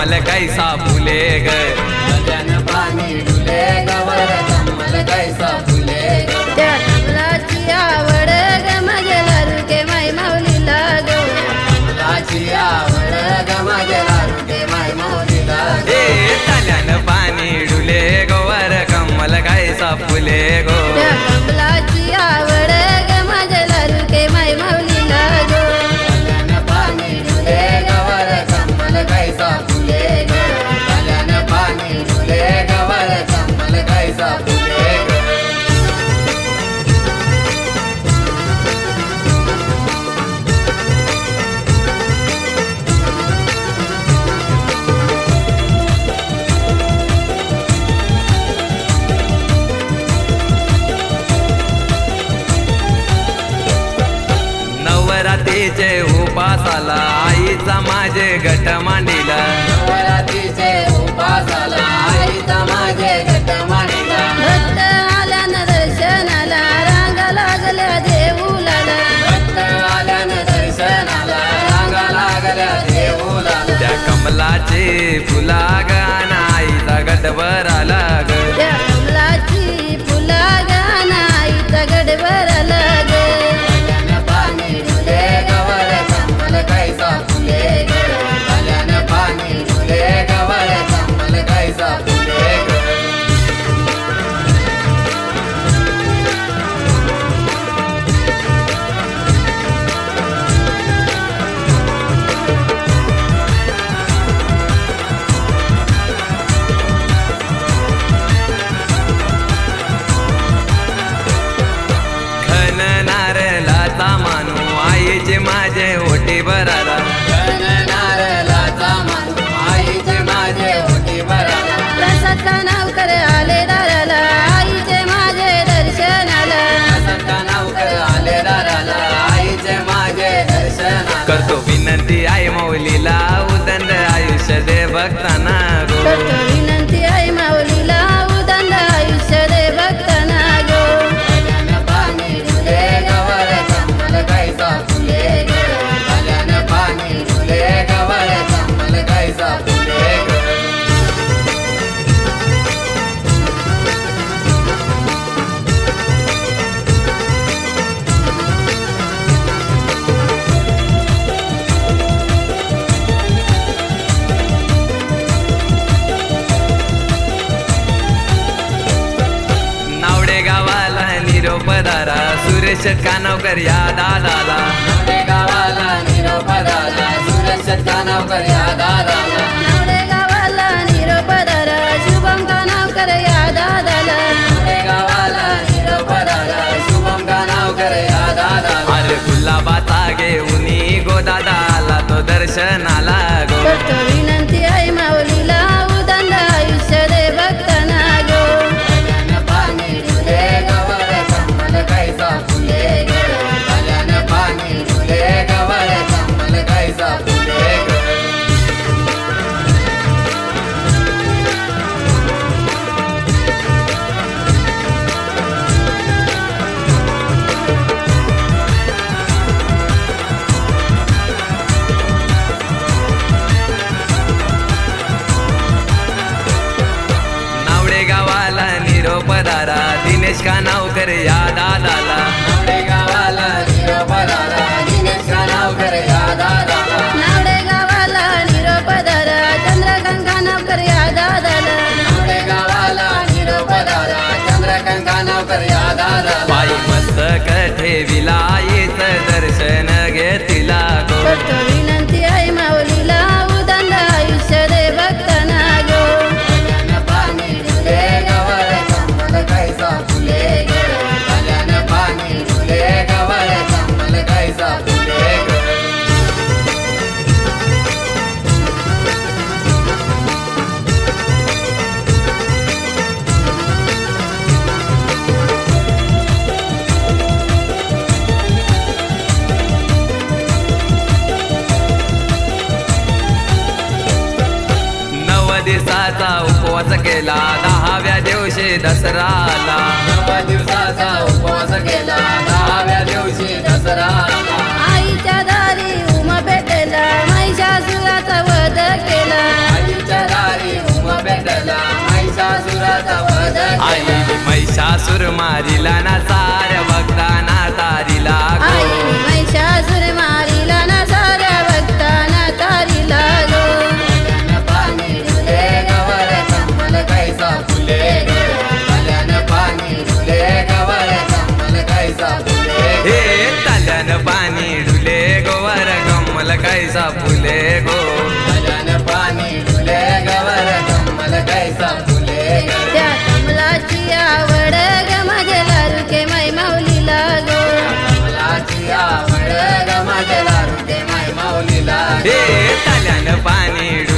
कमल कैसा फुले ग उपासाला आईचा माझे गट मांडीला. नवरात्रीचे उपासाला आईचा माझे घट मांडीला. भक्त आल्यानं दर्शनाला रांग लागल्या देऊलाला. भक्त आल्यानं दर्शनाला रांगा लागल्या देऊला त्या कमलाचे फुला गाण माझे ओटी नारळाचा मानू आईचे माझे होती बराला प्रसाद नावकर आले दाराला आईचे माझे दर्शनाला. सत्ता नावकर आले दाराला आईचे माझे दर्शनाला. करतो विनंती आई मौलीला उदंड आयुष्य दे भक्तांना. निरोप सुरेश कानावकर या दादाला गावाला निरोप दादा. सुरेश कानावकर या दादाला दिनेश कानावकर या दादाला. नावडे गावाला निरोप दादा दिनेश नावडे गावाला निरोप नावडे गावाला निरोप पायी मस्तक ठेविला दिवसाचा उपवास केला. दहाव्या दिवशी दसराला नव्या दिवसाचा उपवास केला. दहाव्या दिवशी दसरा आईच्या दारी उमा भेटला. महिषासुराचा वध केला. आईच्या दारी उमा भेटला. महिषासुराचा वध आई महिषासूर मारिला ना साऱ्या 大量的把你。